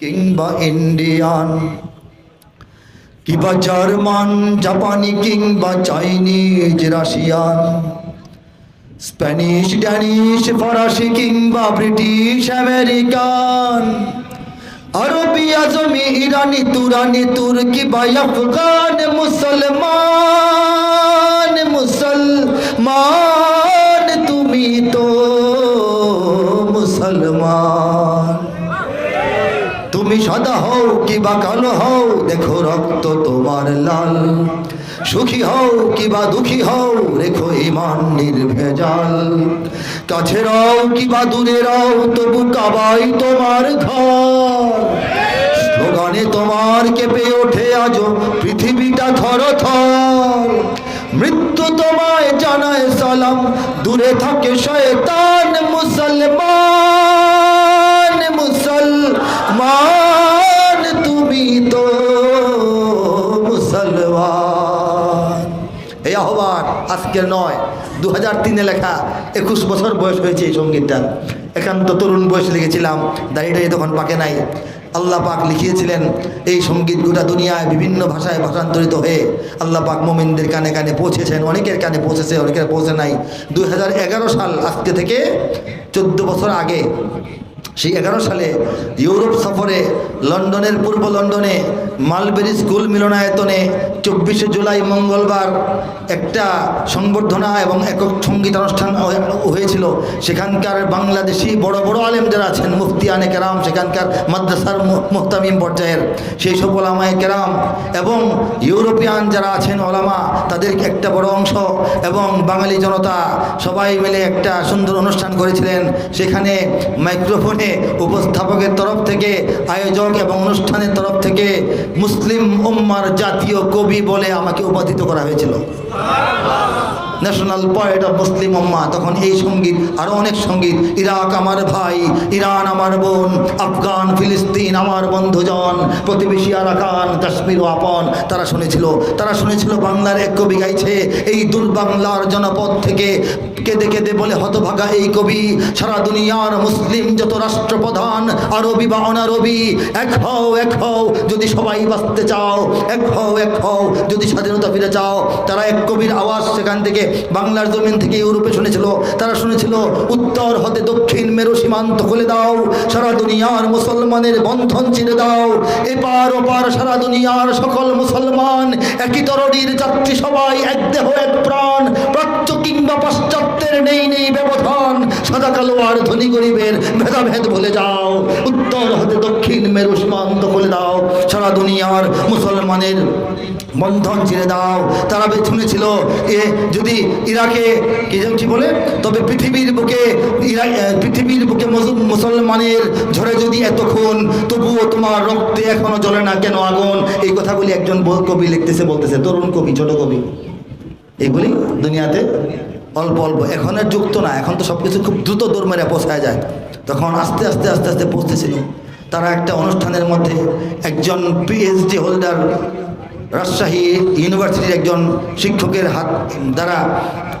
কিংবা ইন্ডিয়ান, কিংবা জার্মান, জাপানি, কিংবা চাইনিজ, রাশিয়ান, স্প্যানিশ, ড্যানিশ, ফরাসি, কিংবা ব্রিটিশ, আমেরিকান, আরবি, আজমি, ইরানি, তুরানি, তুর্কি বা আফগান, মুসলমান মুসলমান, তুমি তো মুসলমান। তুমি সাদা হও কিবা কালো হও, দেখো রক্ত তোমার লাল। সুখী হও কি বা দুঃখী হও, রেখো ইমান নির্ভেজাল। কাছে রও কি বা দূরে রও, তবু কাবাই তোমার ঘর। স্লোগানে তোমার কেঁপে ওঠে আজ পৃথিবীটা থর থর। মৃত্যু তোমায় জানায় সালাম, দূরে থাকে শয়তান মুসলমান। মুসলমান তুমি তো মুসলমান। এই আহ্বান আজকের নয় দু হাজার তিনে লেখা একুশ বছর বয়স হয়েছে এই সঙ্গীতটা। একান্ত তরুণ বয়স লিখেছিলাম দাঁড়িয়ে তখন পাকে নাই। আল্লাহ পাক লিখিয়েছিলেন, এই সংগীত গোটা দুনিয়ায় বিভিন্ন ভাষায় ভাষান্তরিত হয়ে আল্লাহ পাক মোমিনদের কানে কানে পৌঁছেছেন। অনেকের কানে পৌঁছেছে, অনেকের পৌঁছে নাই। দু হাজার এগারো সাল আজকে থেকে চোদ্দ বছর আগে সেই এগারো সালে ইউরোপ সফরে লন্ডনের পূর্ব লন্ডনে মালবেরি স্কুল মিলনায়তনে চব্বিশে জুলাই মঙ্গলবার একটা সংবর্ধনা এবং একক সঙ্গীতানুষ্ঠান হয়ে- হয়েছিল। সেখানকার বাংলাদেশি বড় বড় আলেম যারা আছেন, মুফতি আনে কেরাম, সেখানকার মাদ্রাসার মুহতামিম পর্যায়ের সেই সব ওলামায় কেরাম এবং ইউরোপিয়ান যারা আছেন ওলামা, তাদের একটা বড় অংশ এবং বাঙালি জনতা সবাই মিলে একটা সুন্দর অনুষ্ঠান করেছিলেন। সেখানে মাইক্রোফোনে উপস্থাপকের তরফ থেকে, আয়োজক এবং অনুষ্ঠানের তরফ থেকে মুসলিম উম্মার জাতীয় কবি বলে আমাকে উপাধিত করা হয়েছিল। ন্যাশনাল পয়েট অফ মুসলিম উম্মা তখন এই সংগীত আরও অনেক সংগীত, ইরাক আমার ভাই, ইরান আমার বোন, আফগান, ফিলিস্তিন আমার বন্ধুজন, প্রতিবেশী আরাকান, কাশ্মীর আপন, তারা শুনেছিল তারা শুনেছিল বাংলার এক কবি গাইছে, এই দুর্বাংলার জনপদ থেকে কেঁদে কেঁদে বলে হতভাগা এই কবি, সারা দুনিয়ার মুসলিম যত রাষ্ট্রপ্রধান, আরবি বা অনারবি, এক হও এক হও, যদি সবাই বাঁচতে চাও, এক হও এক হও, যদি স্বাধীনতা ফিরে চাও, তারা এক কবির আওয়াজ সেখান থেকে বাংলার জমিন থেকে ইউরোপে শুনেছিল, তারা শুনেছিল, উত্তর হতে দক্ষিণ মেরু সীমান্ত খুলে দাও, সারা দুনিয়ার মুসলমানের বন্ধন ছিঁড়ে দাও। এপার ওপার সারা দুনিয়ার সকল মুসলমান, একই তরণীর যাত্রী সবাই, এক দেহ, এক প্রাণ, প্রাচ্য কিংবা পাশ্চাত্যের নেই নেই ব্যবধান, সাদা কালো আর ধনী গরিবের ভেদাভেদ ভুলে যাও। উত্তর হতে দক্ষিণ মেরু সীমান্ত খুলে দাও। সারা দুনিয়ার মুসলমানের বন্ধন ছিঁড়ে দাও। তারা শুনেছিল এ যদি ইরাকে কি বলে? তবে পৃথিবীর বুকে ইরা- এ, পৃথিবীর বুকে মুসলমানের ঝরে যদি এত খুন তবুও তোমার রক্তে এখনও জ্বলে না কেন আগুন? এই কথাগুলি একজন কবি লিখতেছে বলতেছে তরুণ কবি ছোট কবি। এইগুলি দুনিয়াতে অল্প অল্প। এখনের যুক্ত না। এখন তো সব কিছু খুব দ্রুত দৌড় মেরে পৌঁছায় যায়। তখন আস্তে আস্তে আস্তে আস্তে পৌঁছতেছিল তারা একটা অনুষ্ঠানের মধ্যে একজন পিএইচডি হোল্ডার রাজশাহী ইউনিভার্সিটির একজন শিক্ষকের হাত দ্বারা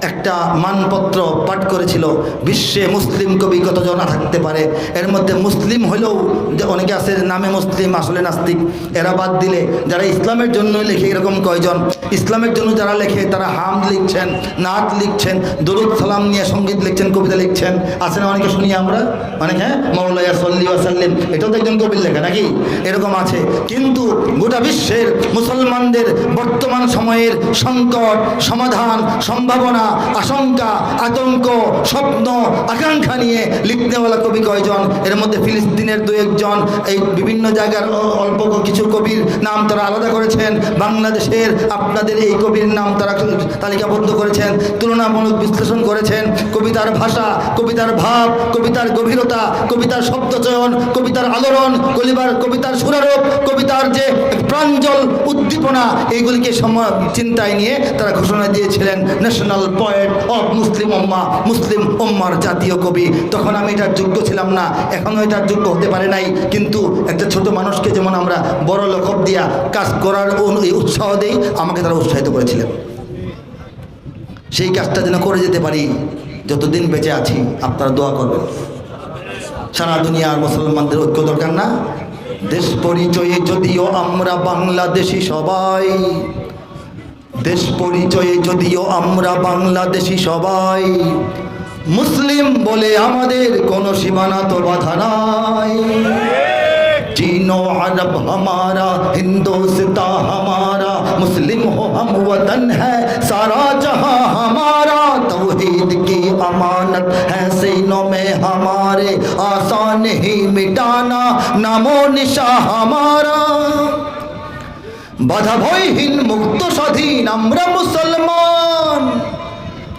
একটা মানপত্র পাঠ করেছিল, বিশ্বে মুসলিম কবি কতজন থাকতে পারে? এর মধ্যে মুসলিম হলেও যে অনেকে আছে, নামে মুসলিম, আসলে নাস্তিক, এরা বাদ দিলে যারা ইসলামের জন্যই লেখে এরকম কয়জন? ইসলামের জন্য যারা লেখে, তারা হাম লিখছেন, নাত লিখছেন, দরুদ, সালাম নিয়ে সংগীত লিখছেন, কবিতা লিখছেন। আছে না অনেকে শুনি আমরা? অনেক হ্যাঁ? মৌলাইয়া সল্লি এটাও তো একজন কবির লেখা নাকি? এরকম আছে। কিন্তু গোটা বিশ্বের মুসলমানদের বর্তমান সময়ের সংকট, সমাধান, সম্ভাবনা, আশঙ্কা, আতঙ্ক, স্বপ্ন, আকাঙ্ক্ষা নিয়ে লিখতেওয়ালা কবি কয়জন? এর মধ্যে ফিলিস্তিনের দু একজন। এই বিভিন্ন জায়গার অল্প কিছু কবির নাম তারা আলাদা করেছেন। বাংলাদেশের আপনাদের এই কবির নাম তারা তালিকাবদ্ধ করেছেন। তুলনামূলক বিশ্লেষণ করেছেন। কবিতার ভাষা, কবিতার ভাব, কবিতার গভীরতা, কবিতার শব্দচয়ন কবিতার আলোড়ন, কলিবার, কবিতার সুরারোপ, কবিতার যে প্রাঞ্জল উদ্দীপনা এইগুলিকে চিন্তায় নিয়ে তারা ঘোষণা দিয়েছিলেন ন্যাশনাল পয়েট অফ মুসলিম উম্মা মুসলিম উম্মার জাতীয় কবি। তখন আমি এটার যোগ্য ছিলাম না, এখনও এটার যোগ্য হতে পারে নাই। কিন্তু একটা ছোট মানুষকে যেমন আমরা বড় লকব দিয়া কাজ করার উৎসাহ দেই, আমাকে তারা উৎসাহিত করেছিলেন। সেই কাজটা যেন করে যেতে পারি, যতদিন বেঁচে আছি, আপনারা দোয়া করবেন। সারা দুনিয়ার মুসলমানদের ঐক্য দরকার না দেশ পরিচয়ে যদিও আমরা বাংলাদেশি সবাই, দেশ পরিচয়ে যদিও আমরা বাংলাদেশি সবাই, মুসলিম বলে আমাদের কোন সীমানা তো বাধা নাই। চীন আরব হমারা হিন্দুস্তা হমারা, মুসলিম হো হম বতন হ্যাঁ সারা জহা হমারা, তৌহদ কি আমানত হ্যাঁ সিনো মে হা आसान ही मिटाना नामो निशा हमारा বাধা ভয়হীন মুক্ত স্বাধীন আমরা মুসলমান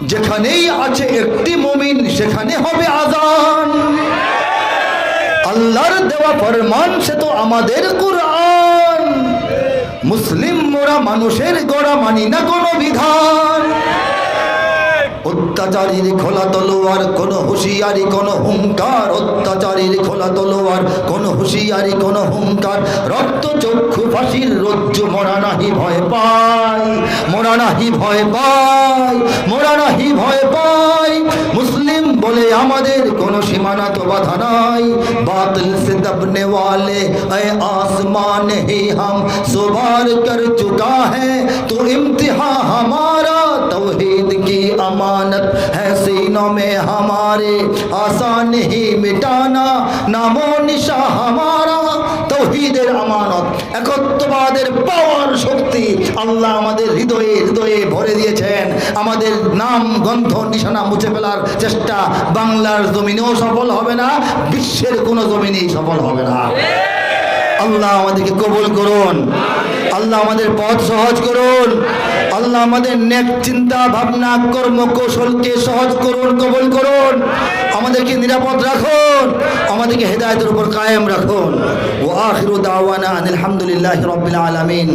যেখানেই আছে একটি মুমিন সেখানে হবে আজান আল্লাহর দেওয়া ফরমান সে তো আমাদের কোরআন মুসলিম মোরা মানুষের গোড়া মানি না কোনো বিধান অত্যাচারীর খোলা তলোয়ার কোন হুঁশিয়ারি কোন হুঙ্কার অত্যাচারীর খোলা তলোয়ার কোন হুঁশিয়ারি কোন হুঙ্কার রক্ত চক্ষু ফাঁসির রজ্জু মোরা নাহি ভয় পাই মোরা নাহি ভয় পাই মোরা নাহি ভয় পাই মুসলিম বলে আমাদের কোনো সীমানা তো বাধা নাই বাতিল से दबने वाले ऐ आसमान ही हम सुबार कर चुका है तो इम्तिहान हमारा तौहीद की अमानत है सीनों में हमारे आसान ही मिटाना नामो निशा हमारा তৌহিদের আমানত একত্ববাদের পাওয়ার শক্তি আল্লাহ আমাদের হৃদয়ে হৃদয়ে ভরে দিয়েছেন আমাদের নাম গন্ধ নিশানা মুছে ফেলার চেষ্টা বাংলার জমিনেও সফল হবে না বিশ্বের কোনো জমিনেই সফল হবে না আল্লাহ আমাদেরকে কবুল করুন আল্লাহ আমাদের পথ সহজ করুন আল্লাহ আমাদের নেক চিন্তা, ভাবনা কর্ম কৌশলকে সহজ করুন, কবল করুন। আমাদেরকে নিরাপদ রাখুন। আমাদেরকে হেদায়তের উপর কায়েম রাখুন। ও আখির দাওয়ানা আলহামদুলিল্লাহ রবিল আলমিন।